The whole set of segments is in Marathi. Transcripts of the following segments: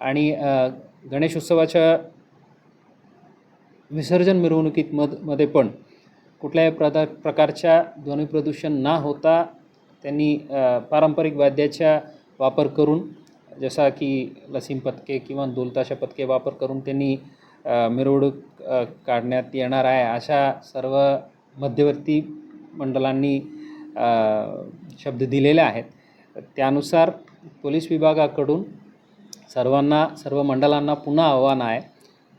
आणि गणेशोत्सवाच्या विसर्जन मिरवणुकीत मधमध्ये पण कुठल्याही प्रदा प्रकारच्या ध्वनी प्रदूषण न होता त्यांनी पारंपरिक वाद्याचा वापर करून जसा की लसीम पथके किंवा दोलताशा पथके वापर करून त्यांनी मिरवणूक काढण्यात येणार आहे अशा सर्व मध्यवर्ती मंडळांनी शब्द दिलेले आहेत. त्यानुसार पोलीस विभागाकडून सर्वांना सर्व मंडळांना पुन्हा आव्हान आहे.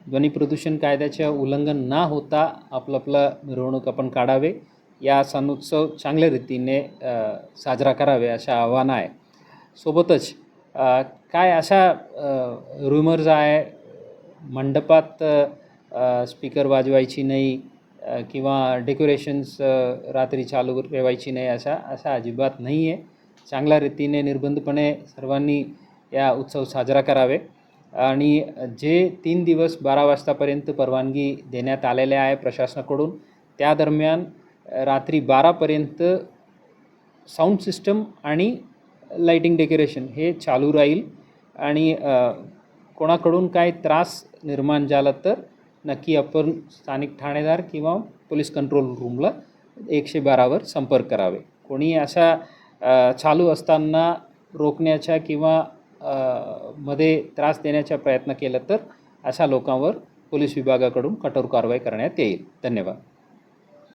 ध्वनी प्रदूषण कायद्याचे उल्लंघन न होता आपलं आपलं मिरवणूक आपण काढावे. या सणोत्सव चांगल्या रीतीने साजरा करावे अशा आव्हान आहे. सोबतच काय अशा रुमर्स आहे? मंडपात स्पीकर वाजवायची नाही किंवा डेकोरेशन्स रात्री चालू ठेवायची नाही अशा अशा अजिबात नाही आहे चांगल्या रीतीने निर्बंधपणे सर्वांनी या उत्सव साजरा करावे. आणि जे तीन दिवस बारा वाजतापर्यंत परवानगी देण्यात आलेल्या आहे प्रशासनाकडून त्या दरम्यान रात्री बारापर्यंत साऊंड सिस्टम आणि लाईटिंग डेकोरेशन हे चालू राहील. आणि कोणाकडून काय त्रास निर्माण झाला तर नक्की आपण स्थानिक ठाणेदार किंवा पोलीस कंट्रोल रूमला एकशे बारावर संपर्क करावे. कोणी अशा चालू असताना रोखण्याच्या किंवा मध्ये त्रास देण्याचा प्रयत्न केला तर अशा लोकांवर पोलीस विभागाकडून कठोर कारवाई करण्यात येईल. धन्यवाद.